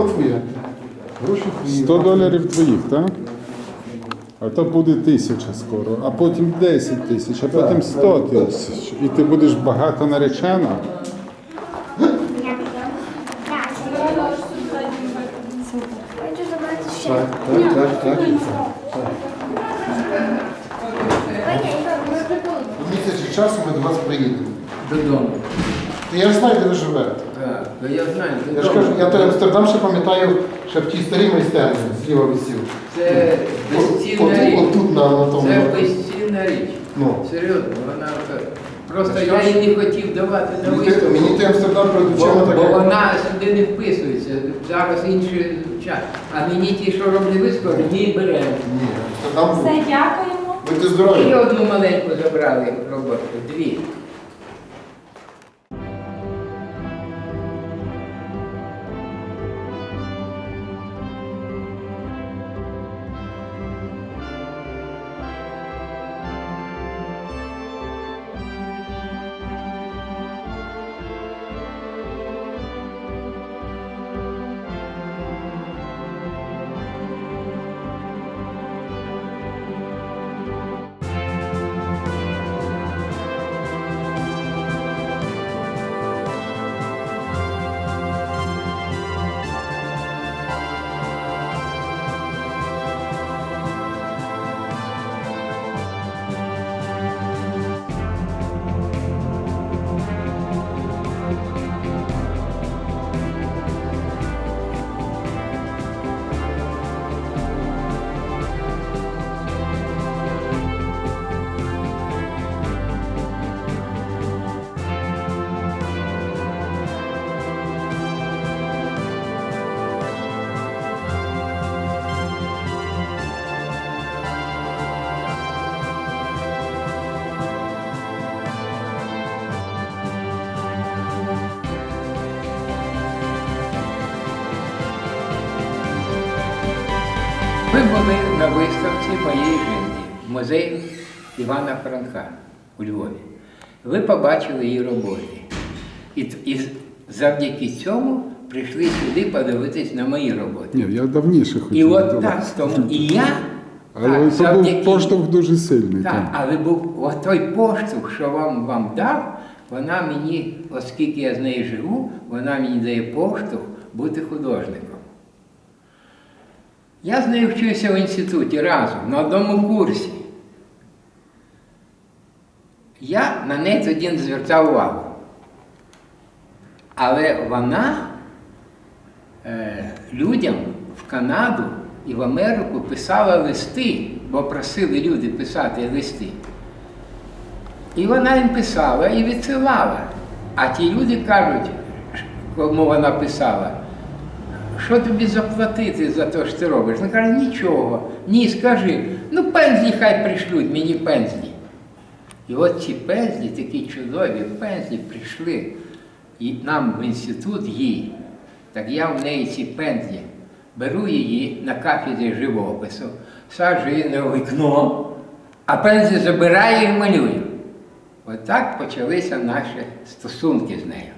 То твоє. Гроші твої. 100 доларів твоїх, так? А то буде тисяча скоро, а потім 10 тисяч, а потім 100 тисяч. І ти будеш багато наречена. Так, так, так, так. Місяць часу ми до вас приїдемо. Додому. Я знаю, де ви живете. То я знаю, Я ж кажу, я той Амстердам ще пам'ятаю, ще в тій старій майстерні зліва висів. Це безцінна річ. Отут на, на тому. Це безцінна річ. Ну. Серйозно, вона е, просто Та я що її не хотів давати на Мені той- виставку. Мені той Амстердам перед Бо, очима бо таке. вона сюди не вписується. Зараз інший час. А мені ті, що роблять виставку, ні беремо. Ні, Амстердам. Все, дякуємо. Будьте І одну маленьку забрали роботу, дві. Моєї жінки в музеї Івана Франка у Львові. Ви побачили її роботи. І, і завдяки цьому прийшли сюди подивитись на мої роботи. Ні, я давніше хотів. І от так, тому і я. Але це був поштовх дуже сильний. Так, Так. але був от той поштовх, що вам, вам дав, вона мені, оскільки я з нею живу, вона мені дає поштовх бути художником. Я з нею вчився в інституті разом, на одному курсі. Я на неї тоді не звертав увагу. Але вона е, людям в Канаду і в Америку писала листи, бо просили люди писати листи. І вона їм писала і відсилала. А ті люди кажуть, кому вона писала, що тобі заплатити за те, що ти робиш? Вона каже, нічого. Ні, скажи, ну пензлі хай пришлють, мені пензлі. І от ці пензлі, такі чудові пензлі прийшли і нам в інститут їй. Так я в неї ці пензлі беру її на кафедрі живопису, саджу її на вікно, а пензлі забираю і малюю. Отак почалися наші стосунки з нею.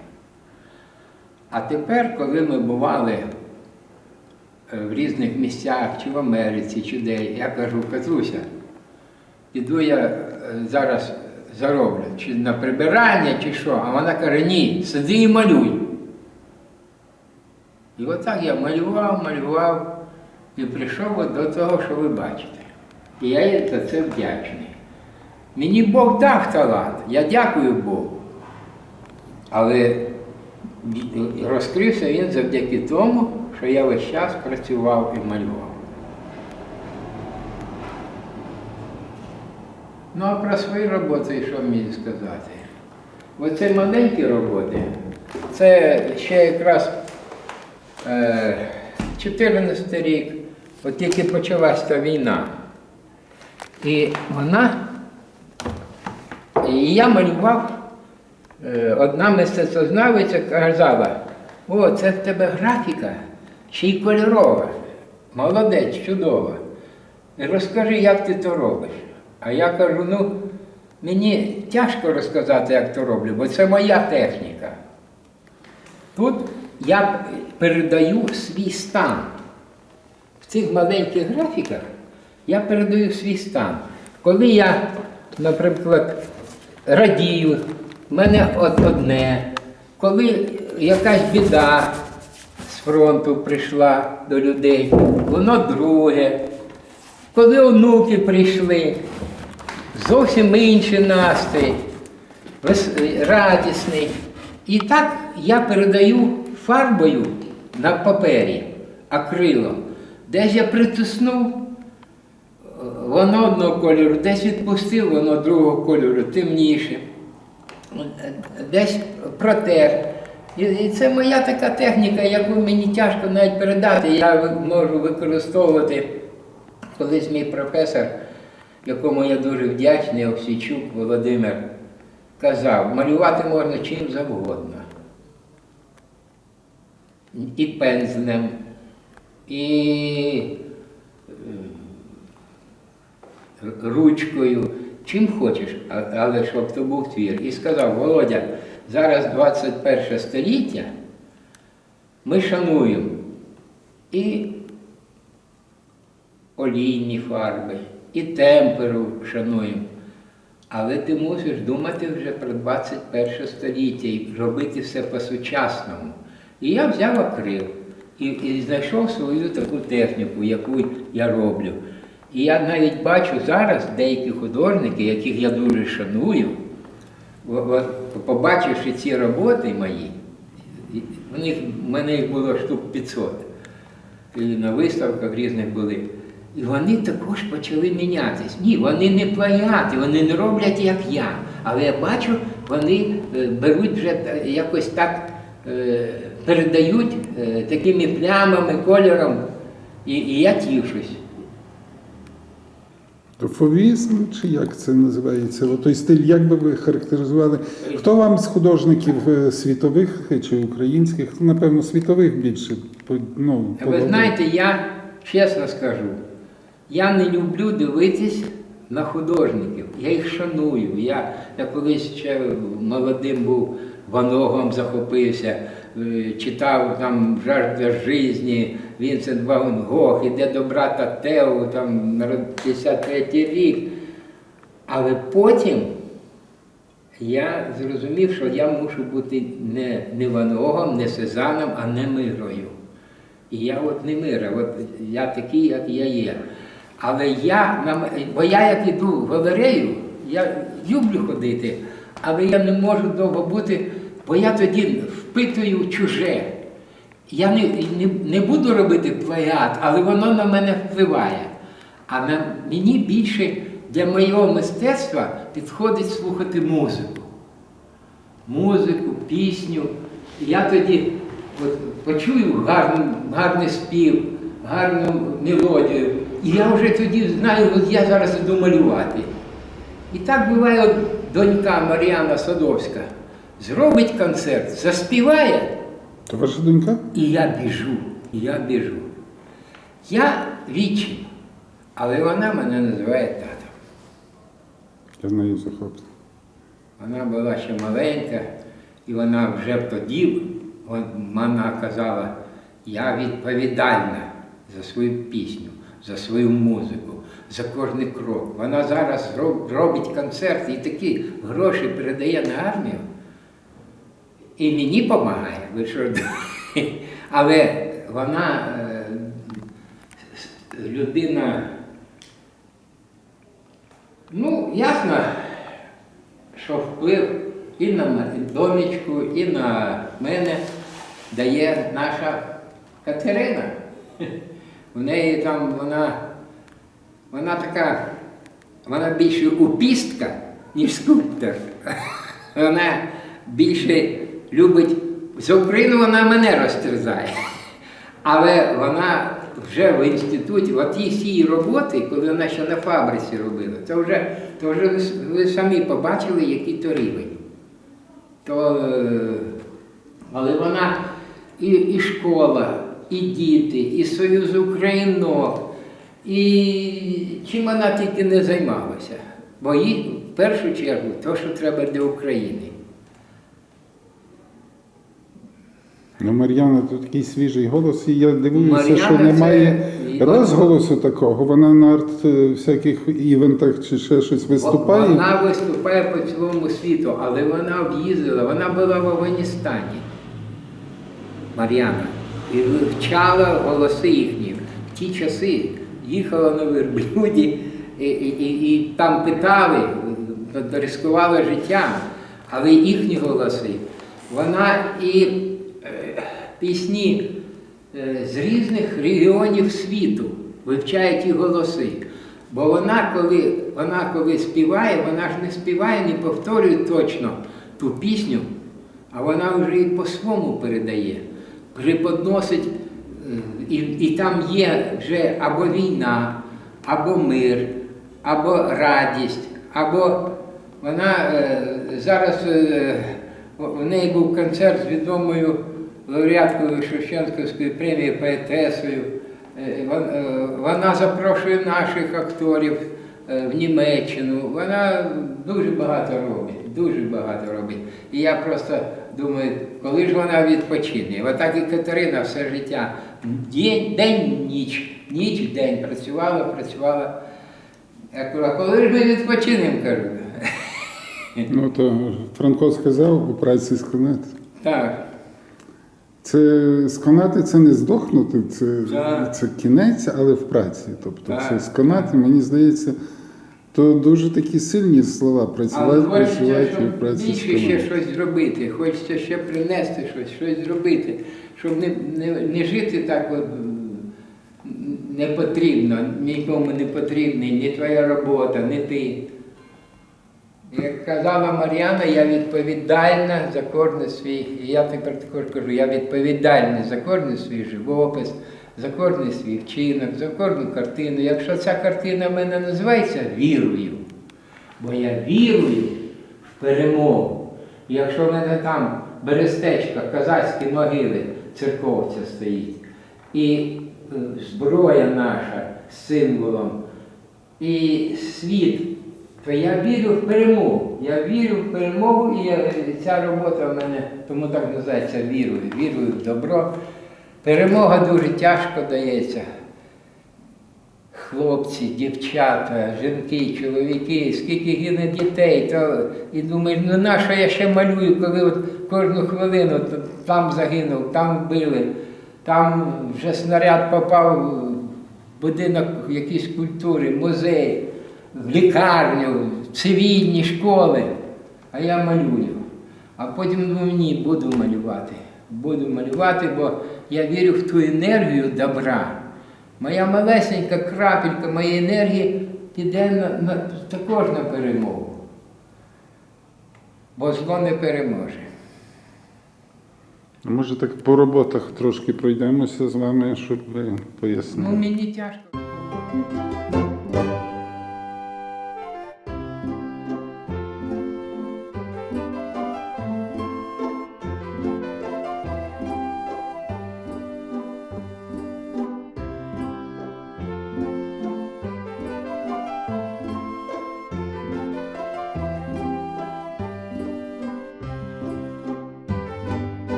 А тепер, коли ми бували в різних місцях, чи в Америці, чи де, я кажу, Катруся, піду я е, зараз зароблю, чи на прибирання, чи що. А вона каже, ні, сиди і малюй. І отак я малював, малював і прийшов до того, що ви бачите. І я їй за це вдячний. Мені Бог дав талант, я дякую Богу. Але розкрився він завдяки тому, що я весь час працював і малював. Ну а про свої роботи, що мені сказати? Оце маленькі роботи, це ще якраз е, 14 рік, от тільки почалась та війна. І вона, і я малював, е, одна мистецтвознавиця казала, о, це в тебе графіка, ще й кольорова. Молодець, чудова. Розкажи, як ти то робиш. А я кажу, ну, мені тяжко розказати, як то роблю, бо це моя техніка. Тут я передаю свій стан. В цих маленьких графіках я передаю свій стан. Коли я, наприклад, радію, в мене одне, коли якась біда фронту прийшла до людей, воно друге. Коли онуки прийшли, зовсім інший настрій, радісний. І так я передаю фарбою на папері, акрилом. Десь я притиснув, е, воно одного кольору, десь відпустив, воно другого кольору, темніше. Десь протер. І, це моя така техніка, яку мені тяжко навіть передати. Я можу використовувати колись мій професор, якому я дуже вдячний, Овсійчук Володимир, казав, малювати можна чим завгодно. І пензлем, і е, ручкою, чим хочеш, але щоб то був твір. І сказав, Володя, зараз 21 століття, ми шануємо і олійні фарби, і темперу шануємо. Але ти мусиш думати вже про 21 століття і робити все по-сучасному. І я взяв акрил і, і знайшов свою таку техніку, яку я роблю. І я навіть бачу зараз деякі художники, яких я дуже шаную, побачивши ці роботи мої, в них, в мене їх було штук 500 і на виставках різних були. І вони також почали мінятись. Ні, вони не плагіати, вони не роблять як я. Але я бачу, вони е, беруть вже якось так, е, передають е, такими плямами, кольором, і, і я тішусь. Фовізм, чи як це називається? О, Той стиль, як би ви характеризували? Хто вам з художників е, світових е, чи українських? Напевно, світових більше. Ну, Ви знаєте, я чесно скажу, я не люблю дивитись на художників. Я їх шаную. Я, я колись ще молодим був, Ван Гогом захопився, е, читав там «Жажда житті», Вінсент Ван Гог, іде до брата Тео, там на 53 рік. Але потім я зрозумів, що я мушу бути не, не Ван Гогом, не Сезаном, а не мирою. І я от не мира, от я такий, як я є. Але я, бо я як іду в галерею, я люблю ходити, але я не можу довго бути, бо я тоді впитую чуже. Я не, не, не буду робити плагіат, але воно на мене впливає. А на мені більше для моєго мистецтва підходить слухати музику музику, пісню. Я тоді от, почую гарний, гарний спів, гарну мелодію. І я вже тоді знаю, от я зараз іду малювати. І так буває, от донька Мар'яна Садовська зробить концерт, заспіває, То ваша донька? і я біжу, і я біжу. Я відчим, але вона мене називає татом. Я знаю захоплення. Вона була ще маленька, і вона вже тоді вона казала, я відповідальна за свою пісню, за свою музику, за кожний крок. Вона зараз роб- робить концерт і такі гроші передає на армію. І мені допомагає, ви що? Але вона е, людина, ну, ясно, що вплив і на донечку, і на мене дає наша Катерина. В неї там вона, вона така, вона більше упістка, ніж скульптор. Вона більше любить, за Україну вона мене розтерзає. Але вона вже в інституті, от ті всі її роботи, коли вона ще на фабриці робила, то вже, то вже ви, ви самі побачили, який то рівень. То, е, але вона і, і школа, і діти, і Союз Українок, і чим вона тільки не займалася. Бо їй в першу чергу то, що треба для України. Ну, Мар'яна, тут такий свіжий голос, і я дивуюся, Мар'яна що це- немає розголосу такого. Вона на арт е, всяких івентах чи ще щось виступає. Вона виступає по цілому світу, але вона об'їздила, вона була в Афганістані. Мар'яна. І вивчала голоси їхні. В ті часи їхала на верблюді і, і, і, і там питали, е, ризикувала життям, але їхні голоси. Вона і пісні е, з різних регіонів світу вивчає ті голоси. Бо вона, коли, вона коли співає, вона ж не співає, не повторює точно ту пісню, а вона вже і по-своєму передає, преподносить, е, і, і там є вже або війна, або мир, або радість, або вона е, зараз у неї був концерт з відомою лауреаткою Шевченківської премії поетесою. Е, е, Вона запрошує наших акторів е, в Німеччину. Вона дуже багато робить, дуже багато робить. І я просто думаю, коли ж вона відпочине? Отак і Катерина все життя день, день ніч, ніч, день працювала, працювала. Я кажу, а коли ж ми відпочинемо, кажу. Ну то Франко сказав у праці сконати. Так. Це сконати це не здохнути, це, Так. це кінець, але в праці. Тобто Так, це сконати, мені здається, то дуже такі сильні слова. Працювати, хочеться, працювати і в праці більше ще щось зробити, хочеться ще принести щось, щось зробити, щоб не, не, не жити так от не потрібно, нікому не потрібний, ні твоя робота, ні ти. Як казала Мар'яна, я відповідальна за кожен свій, і я тепер також кажу, я відповідальний за кожен свій живопис, за кожен свій вчинок, за кожну картину. Якщо ця картина в мене називається вірою, бо я вірую в перемогу. Якщо в мене там берестечка, казацькі могили, церковця стоїть, і е, зброя наша з символом, і світ, то я вірю в перемогу. Я вірю в перемогу, і я, ця робота в мене тому так називається вірою. Вірую в добро. Перемога дуже тяжко дається. Хлопці, дівчата, жінки, чоловіки, скільки гине дітей, то і думаєш, ну на що я ще малюю, коли от кожну хвилину то там загинув, там вбили, там вже снаряд попав в будинок якоїсь культури, музей, в лікарню, в цивільні школи. А я малюю. А потім думаю, ні, буду малювати. Буду малювати, бо я вірю в ту енергію добра. Моя малесенька крапелька моєї енергії піде на, на, також на перемогу. Бо зло не переможе. Може так по роботах трошки пройдемося з вами, щоб ви Ну, мені тяжко.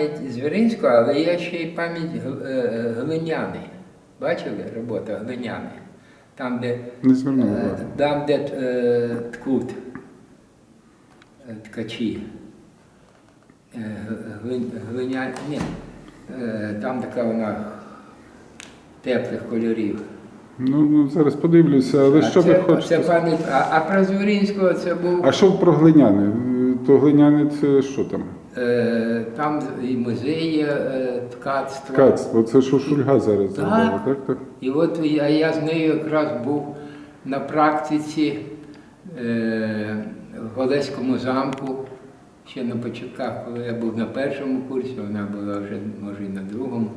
Пам'ять Звіринського, але є ще й пам'ять е, Глиняни. Бачили робота Глиняни? Там, де, Не е, там, де е, ткуть е, ткачі. Гли- Глиняні, ні, там така вона теплих кольорів. Ну, ну зараз подивлюся, але А що це, ви хочете? Це пам'ять, а, а про Звіринського це був. А що про глиняни? Е, То глиняни це що там? Е, Там і музей є е, ткацтва. Ткацтво, це що Шульга зараз зробила, так? так? І от я, я з нею якраз був на практиці е, в Олеському замку, ще на початках, коли я був на першому курсі, вона була вже, може, і на другому.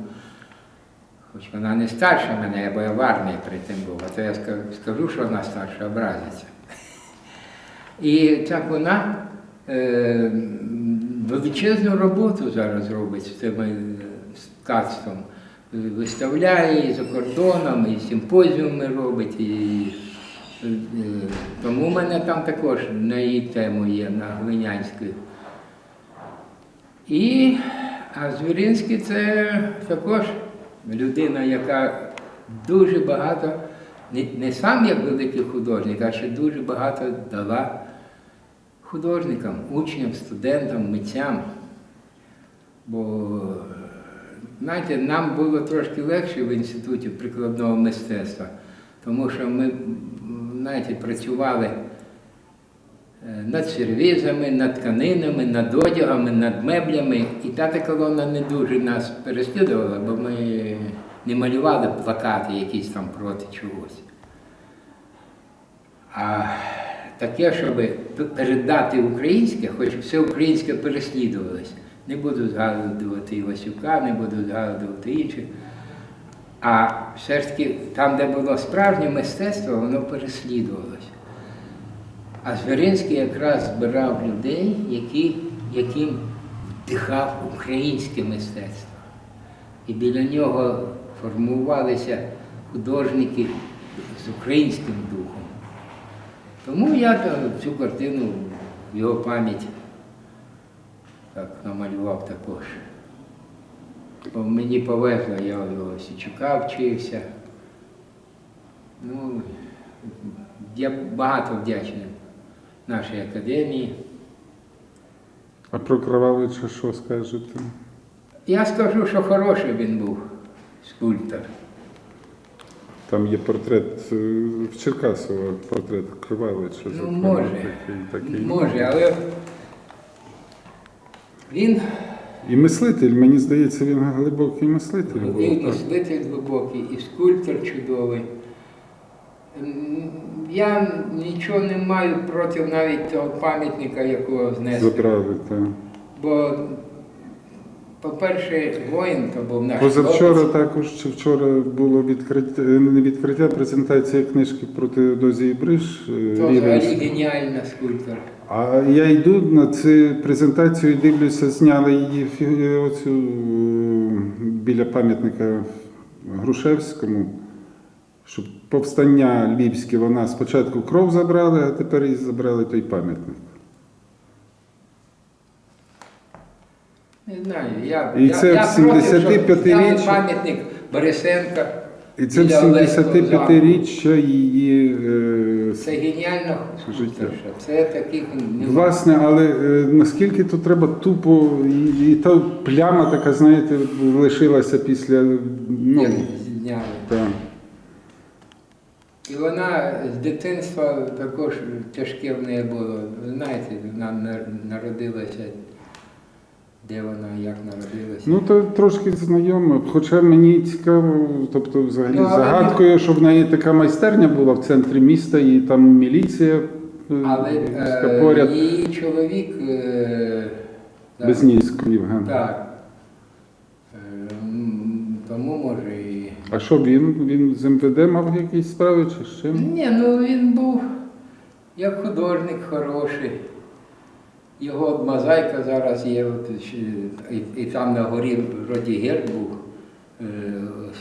Хоч вона не старша мене, бо я в армії при тим був, а то я скажу, скажу що вона старша, образиться. І так вона е, величезну роботу зараз робить з цим е, ткацтвом. Е, Виставляє і за кордоном, і симпозіуми робить. І, е, е, тому в мене там також на її тему є, на Глинянській. І а Звіринський це також людина, яка дуже багато, не сам як великий художник, а ще дуже багато дала художникам, учням, студентам, митцям. Бо, знаєте, нам було трошки легше в інституті прикладного мистецтва, тому що ми, знаєте, працювали е, над сервізами, над тканинами, над одягами, над меблями. І тата колона не дуже нас переслідувала, бо ми не малювали плакати якісь там проти чогось. А таке, щоб передати українське, хоч все українське переслідувалось. Не буду згадувати Івасюка, не буду згадувати інших. А все ж таки, там, де було справжнє мистецтво, воно переслідувалось. А Звіринський якраз збирав людей, які, яким вдихав українське мистецтво. І біля нього формувалися художники з українським духом. Тому я цю картину в його пам'ять так намалював також. Бо мені повезло, я у його Січука вчився. Ну, я багато вдячний нашій академії. А про Крававича що скажете? Я скажу, що хороший він був скульптор. Там є портрет е, в Черкасово, портрет Крававича. Ну, зокрема, може. Такий, такий. Може, але він І мислитель, мені здається, він глибокий мислитель був. і так. мислитель глибокий, і скульптор чудовий. М, Я нічого не маю проти навіть того пам'ятника, якого знесли. Забрали, так. Бо, по-перше, воїн то був наш Позавчора хлопець. також чи вчора було відкриття, е, не відкриття, презентація книжки проти Дозії Бриш. е, То взагалі геніальна скульптор. А я йду на цю презентацію і дивлюся, зняли її фі- оцю е, біля пам'ятника Грушевському. Щоб повстання львівське вона спочатку кров забрали, а тепер і забрали той пам'ятник. Не знаю, я, І я, це я в проти, щоб 75-річчя. зняли пам'ятник Борисенка. І це в біля Олеського 75-річчя її. е, Це геніальна Життя. Це таких не Власне, але е, наскільки то треба тупо, і, і та пляма така, знаєте, лишилася після. Ну, зняли. так. І вона з дитинства також тяжке в неї було. Ви знаєте, вона на- народилася, де вона, як народилася. Ну, то трошки знайомо. Хоча мені цікаво, тобто, взагалі, Ну, але загадкою, що в неї така майстерня була в центрі міста, і там міліція е, Але е, поряд. її чоловік. Е, так, Євген. Так. Е, Тому може і. А що він? Він з МВД мав якісь справи чи з чим? Ні, ну він був як художник хороший. Його мозаїка зараз є, от, і, і там на горі вроді герб був е,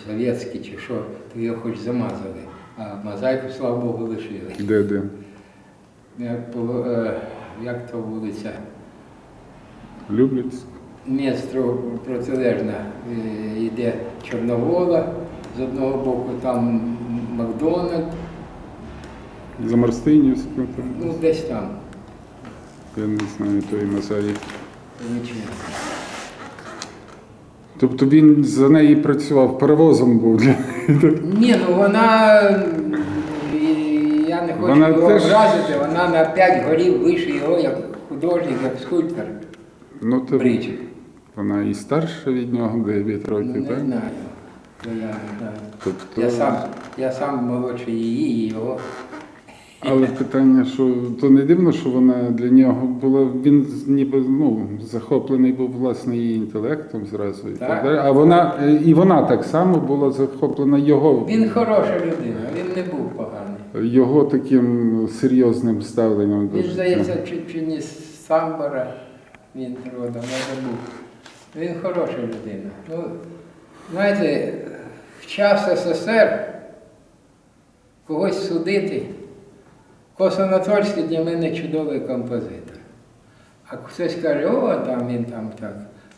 совєтський чи що, то його хоч замазали. А мозаїку, слава Богу, лишили. Де де? Як, по- е, як то вулиця? Люблять. Містро протилежна е, йде Чорновола, з одного боку там Макдональд, За Марстинівську ну десь там. Я не знаю тої мозаїки. Тобто він за неї працював, перевозом був для. Ні, ну вона, я не хочу Вона його теж- образити, вона на п'ять голів вище його як художник, як скульптор. Ну, то Бричик. вона і старша від нього 9 Ну, років, не так? знаю. То я знаю. Тобто, Я сам, я сам молодший її, і його. Але питання, що то не дивно, що вона для нього була, він ніби ну, захоплений був власне її інтелектом зразу. І, так. Так. далі. А вона, і вона так само була захоплена його, Він хороша людина, він не був поганий. його таким серйозним ставленням до Він, життя. здається, чи, чи не з самбора. Він родом, я забув. Він хороша людина. Ну, знаєте, в час СССР когось судити. Кос Анатольський для мене чудовий композитор. А хтось каже, о, там він там так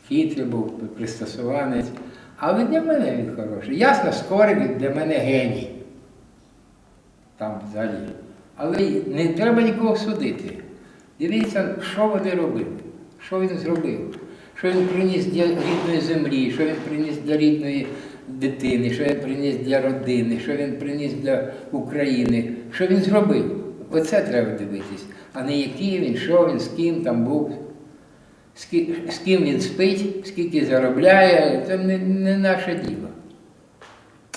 хитрий був, пристосуванець. Але для мене він хороший. Ясно, Скорик для мене геній. Там взагалі. Але не треба нікого судити. Дивіться, що вони робили, що він зробив, що він приніс для рідної землі, що він приніс для рідної дитини, що він приніс для родини, що він приніс для України, що він зробив. Оце треба дивитись, а не який він, що він, з ким там був, з ким він спить, скільки заробляє, це не, не наше діло.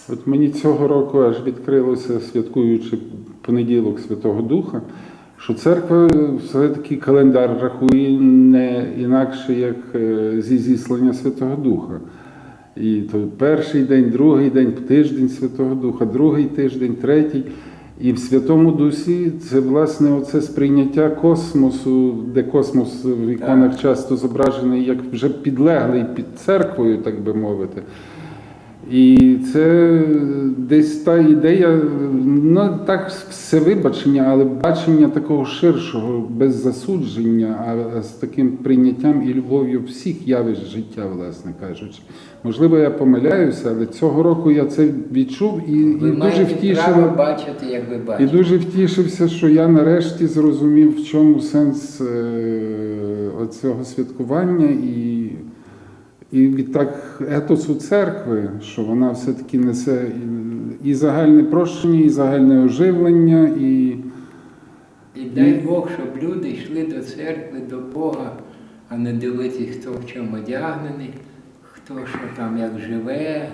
От мені цього року аж відкрилося, святкуючи понеділок Святого Духа, що церква все-таки календар рахує не інакше, як е, зі Святого Духа. І то перший день, другий день, тиждень Святого Духа, другий тиждень, третій. І в Святому Дусі це власне оце сприйняття космосу, де космос в іконах часто зображений як вже підлеглий під церквою, так би мовити. І це десь та ідея, ну так все вибачення, але бачення такого ширшого, без засудження, а з таким прийняттям і любов'ю всіх явищ життя, власне кажучи. Можливо, я помиляюся, але цього року я це відчув і, і дуже втішив. бачити, як ви І дуже втішився, що я нарешті зрозумів, в чому сенс е, оцього святкування і, і відтак етосу церкви, що вона все-таки несе і, загальне прощення, і загальне оживлення, і, І дай Бог, щоб люди йшли до церкви, до Бога, а не дивитись, хто в чому одягнений, хто що там як живе,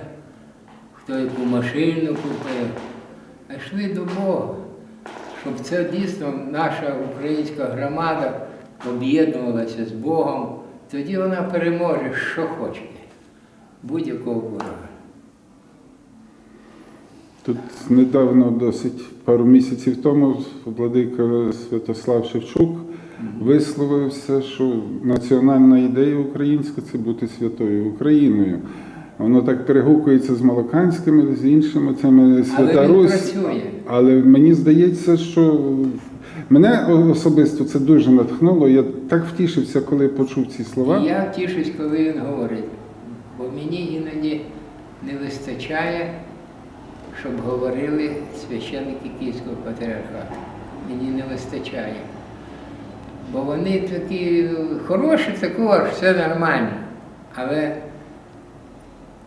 хто яку машину купив. А йшли до Бога, щоб це дійсно наша українська громада об'єднувалася з Богом, тоді вона переможе, що хоче, будь-якого ворога. Тут недавно, досить пару місяців тому, владика Святослав Шевчук висловився, що національна ідея українська це бути святою Україною. Воно так перегукується з Малоканськими, з іншими цими Свята Але він Русь. працює. Але мені здається, що мене особисто це дуже натхнуло. Я так втішився, коли почув ці слова. І я тішусь, коли він говорить, бо мені іноді не вистачає, щоб говорили священники Київського патріархату. Мені не вистачає. Бо вони такі хороші, також, все нормально. Але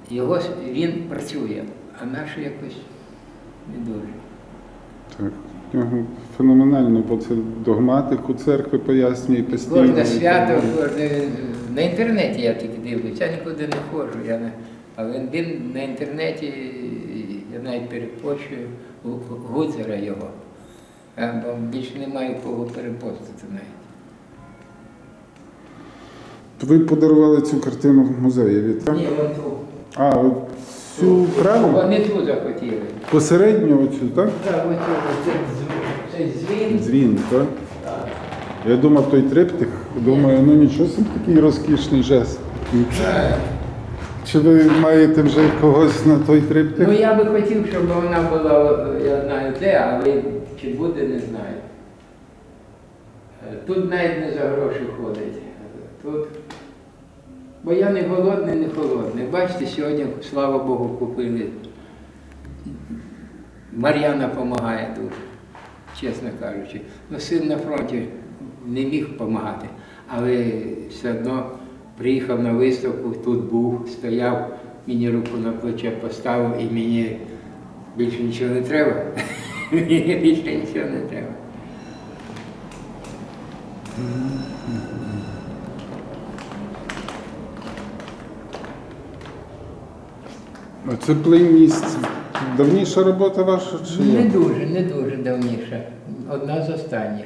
його, він працює, а наші якось не дуже. Так, феноменально, бо це догматику церкви пояснює постійно. Кожне свято, кожне... на інтернеті я тільки дивлюся, я нікуди не ходжу. Я не... Але він на інтернеті, я навіть перепощую у Гуцера його. Бо більше не маю кого перепостити навіть. Ви подарували цю картину музеєві, так? Ні, вон ту. А, от цю праву? Вони ту захотіли. Посередню оцю, так? Так, ось цю, це дзвін- цей дзвін. Дзвін, так? Я думав, той триптих. Думаю, ну нічого собі такий розкішний жест. Чи ви маєте вже когось на той триптих? Ну я би хотів, щоб вона була, я знаю де, але чи буде, не знаю. Е, Тут навіть не за гроші ходить. Тут. Бо я не голодний, не холодний. Бачите, сьогодні, слава Богу, купили. Мар'яна допомагає дуже, чесно кажучи. Ну, син на фронті не міг допомагати, але все одно приїхав на виставку, тут був, стояв, мені руку на плече поставив і мені більше нічого не треба. Мені більше нічого не треба. Це плинність. Давніша робота ваша чи Не дуже, не дуже давніша. Одна з останніх.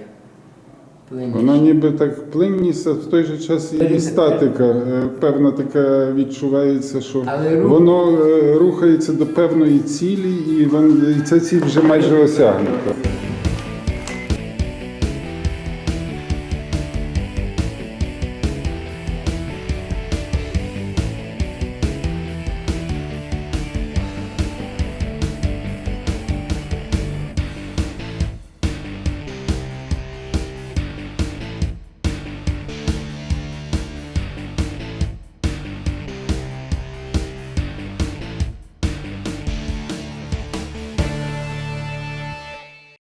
Плинність. Вона ніби так плинність, а в той же час і статика. Е, Певна така відчувається, що Але рух- воно е, рухається до певної цілі, і вон- і ця ціль вже майже осягнута.